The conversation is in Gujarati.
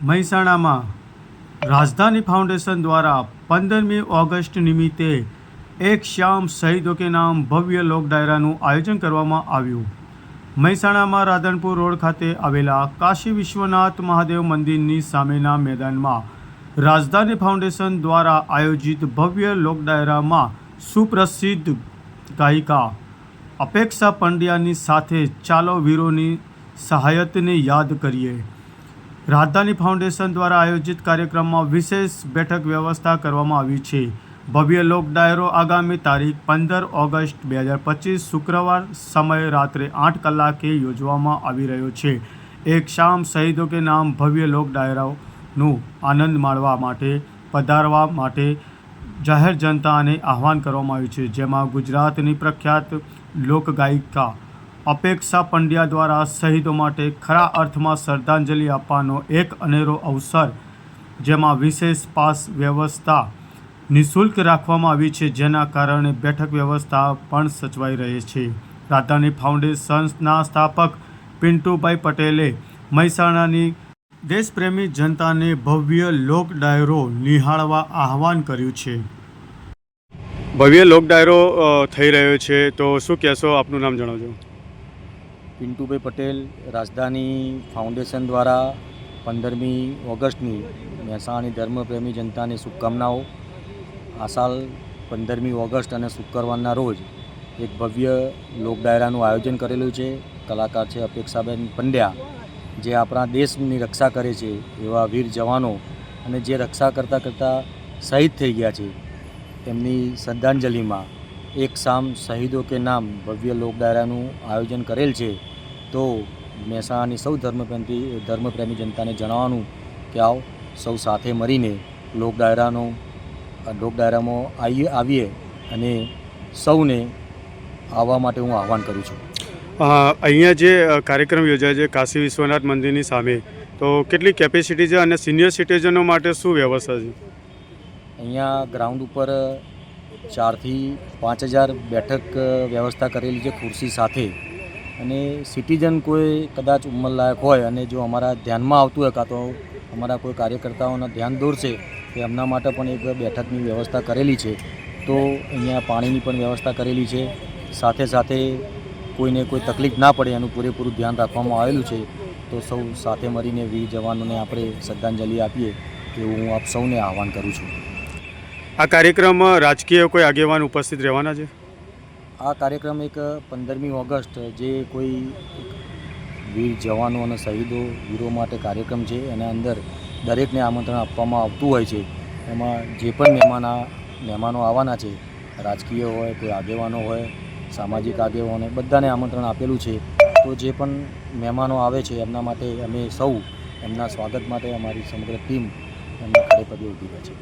મહેસાણામાં રાજધાની ફાઉન્ડેશન દ્વારા પંદરમી ઓગસ્ટ નિમિત્તે એક શ્યામ શહીદો કે નામ ભવ્ય લોક ડાયરાનું આયોજન કરવામાં આવ્યું. મહેસાણામાં રાધનપુર રોડ ખાતે આવેલા કાશી વિશ્વનાથ મહાદેવ મંદિરની સામેના મેદાનમાં રાજધાની ફાઉન્ડેશન દ્વારા આયોજિત ભવ્ય લોક ડાયરામાં સુપ્રસિદ્ધ ગાયિકા અપેક્ષા પંડ્યાની સાથે ચાલો વીરોની સહાયતને યાદ કરીએ. રાજધાની ફાઉન્ડેશન દ્વારા આયોજિત કાર્યક્રમમાં વિશેષ બેઠક વ્યવસ્થા કરવામાં આવી છે. ભવ્ય લોક ડાયરો આગામી તારીખ પંદર ઓગસ્ટ બે હજાર પચીસ શુક્રવાર સમય રાત્રે આઠ કલાકે યોજવામાં આવી રહ્યો છે. એક શામ શહીદો કે નામ ભવ્ય લોક ડાયરાનું આનંદ માણવા માટે, પધારવા માટે જાહેર જનતાને આહવાન કરવામાં આવ્યું છે, જેમાં ગુજરાતની પ્રખ્યાત લોકગાયિકા અપેક્ષા પંડ્યા દ્વારા શહીદો માટે ખરા અર્થમાં શ્રદ્ધાંજલિ આપવાનો એક અનેરો અવસર, જેમાં વિશેષ પાસ વ્યવસ્થા નિઃશુલ્ક રાખવામાં આવી છે, જેના કારણે બેઠક વ્યવસ્થા પણ સચવાઈ રહી છે. રાજધાની ફાઉન્ડેશનના સ્થાપક પિન્ટુભાઈ પટેલે મહેસાણાની દેશપ્રેમી જનતાને ભવ્ય લોક ડાયરો નિહાળવા આહવાન કર્યું છે. ભવ્ય લોક ડાયરો થઈ રહ્યો છે. તો શું કહેશો? આપનું નામ જણાવજો. પિન્ટુભાઈ પટેલ રાજધાની ફાઉન્ડેશન દ્વારા પંદરમી ઓગસ્ટની મહેસાણાની ધર્મપ્રેમી જનતાને શુભકામનાઓ. આ સાલ પંદરમી ઓગસ્ટ અને શુક્રવારના રોજ એક ભવ્ય લોક ડાયરાનું આયોજન કરેલું છે. કલાકાર છે અપેક્ષાબેન પંડ્યા, જે આપણા દેશની રક્ષા કરે છે એવા વીર જવાનો અને જે રક્ષા કરતાં કરતાં શહીદ થઈ ગયા છે. તેમની શ્રદ્ધાંજલિમાં એક સામ શહીદો કે નામ ભવ્ય લોક ડાયરાનું આયોજન કરેલ છે. તો મહેસાણાની સૌ ધર્મપ્રેમી ધર્મપ્રેમી જનતાને જણાવવાનું કે આવો સૌ સાથે મળીને લોક ડાયરાનો લોક ડાયરામાં આવીએ આવીએ અને સૌને આવવા માટે હું આહવાન કરું છું. અહીંયા જે કાર્યક્રમ યોજાય છે કાશી વિશ્વનાથ મંદિરની સામે તો કેટલી કેપેસિટી છે અને સિનિયર સિટીઝનો માટે શું વ્યવસ્થા છે? અહીંયા ગ્રાઉન્ડ ઉપર ચારથી પાંચ હજાર બેઠક વ્યવસ્થા કરેલી છે ખુરશી સાથે. અને સિટીઝન કોઈ કદાચ ઉંમરલાયક હોય અને જો અમારા ધ્યાનમાં આવતું હોય કાં તો અમારા કોઈ કાર્યકર્તાઓના ધ્યાન દોરશે કે એમના માટે પણ એક બેઠકની વ્યવસ્થા કરેલી છે. તો અહીંયા પાણીની પણ વ્યવસ્થા કરેલી છે. સાથે સાથે કોઈને કોઈ તકલીફ ના પડે એનું પૂરેપૂરું ધ્યાન રાખવામાં આવેલું છે. તો સૌ સાથે મળીને વીર જવાનોને આપણે શ્રદ્ધાંજલિ આપીએ એવું હું આપ સૌને આહવાન કરું છું. આ કાર્યક્રમમાં રાજકીય કોઈ આગેવાન ઉપસ્થિત રહેવાના છે? આ કાર્યક્રમ એક પંદરમી ઓગસ્ટ જે કોઈ વીર જવાનો અને શહીદો વીરો માટે કાર્યક્રમ છે, એના અંદર દરેકને આમંત્રણ આપવામાં આવતું હોય છે. એમાં જે પણ મહેમાન, મહેમાનો આવવાના છે, રાજકીય હોય, કોઈ આગેવાનો હોય, સામાજિક આગેવાનો બધાને આમંત્રણ આપેલું છે. તો જે પણ મહેમાનો આવે છે, એમના માટે અમે સૌ એમના સ્વાગત માટે અમારી સમગ્ર ટીમ એમના ખડે પગે ઊભી રહે છે.